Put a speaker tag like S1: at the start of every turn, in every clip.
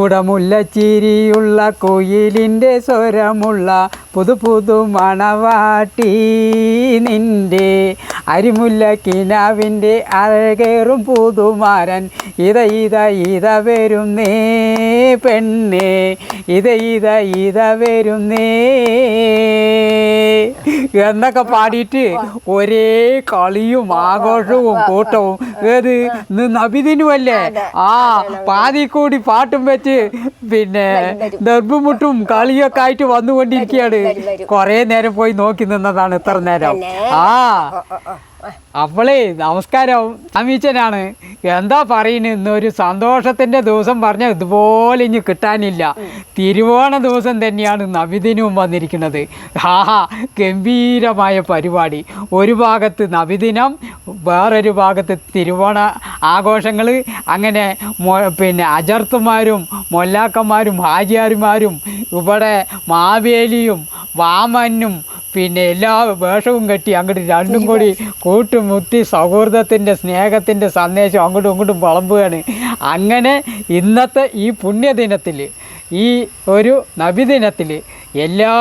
S1: കുടമുല്ലച്ചിരിയുള്ള കുയിലിന്റെ സ്വരമുള്ള പുതു പുതു മണവാട്ടി. നിന്റെ അരിമുല്ല കിനാവിന്റെ അഴകേറും പുതുമാരൻ. ഇത ഇത ഇത വരുന്നേ പെണ്ണേ. ഇത ഇത ഇത വരുന്നേ. എന്നൊക്കെ പാടിയിട്ട് ഒരേ കളിയും ആഘോഷവും കൂട്ടവും ഏത്? നബിദിനുമല്ലേ? ആ പാതി കൂടി പാട്ടും വെച്ച് പിന്നെ ദർഭമുട്ടും കളിയൊക്കെ ആയിട്ട് വന്നുകൊണ്ടിരിക്കുകയാണ്. കുറേ നേരം പോയി നോക്കി നിന്നതാണ് ഇത്ര നേരം. ആ. അവളേ നമസ്കാരം. അമീച്ചനാണ്. എന്താ പറയുന്നത് ഇന്നൊരു സന്തോഷത്തിന്റെ ദിവസം പറഞ്ഞാൽ ഇതുപോലെ ഇനി കിട്ടാനില്ല. തിരുവോണ ദിവസം തന്നെയാണ് നബിദിനവും വന്നിരിക്കുന്നത്. ഹാഹാ ഗംഭീരമായ പരിപാടി. ഒരു ഭാഗത്ത് നബിദിനം വേറൊരു ഭാഗത്ത് തിരുവോണ ആഘോഷങ്ങൾ. അങ്ങനെ പിന്നെ അജർത്തുമാരും മൊല്ലാക്കന്മാരും ഹാജിയാർമാരും ഇവിടെ മാവേലിയും വാമനും പിന്നെ എല്ലാ വേഷവും കെട്ടി അങ്ങോട്ട് രണ്ടും കൂടി കൂട്ടുമുത്തി സൗഹൃദത്തിന്റെ സ്നേഹത്തിന്റെ സന്ദേശം അങ്ങോട്ടും ഇങ്ങോട്ടും വളമ്പുകയാണ്. അങ്ങനെ ഇന്നത്തെ ഈ പുണ്യദിനത്തിൽ ഈ ഒരു നബിദിനത്തിൽ എല്ലാ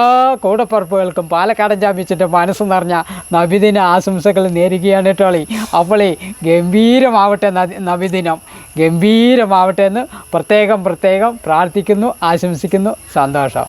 S1: കൂടപ്പറപ്പുകൾക്കും പാലക്കാടൻ ചാമ്പ്യൻസിന്റെ മനസ്സ് നിറഞ്ഞ നബിദിന ആശംസകൾ നേരുകയാണ് കേട്ടോളി അപ്പോളേ ഗംഭീരമാവട്ടെ നബിദിനം. ഗംഭീരമാവട്ടെ എന്ന് പ്രത്യേകം പ്രത്യേകം പ്രാർത്ഥിക്കുന്നു ആശംസിക്കുന്നു. സന്തോഷം.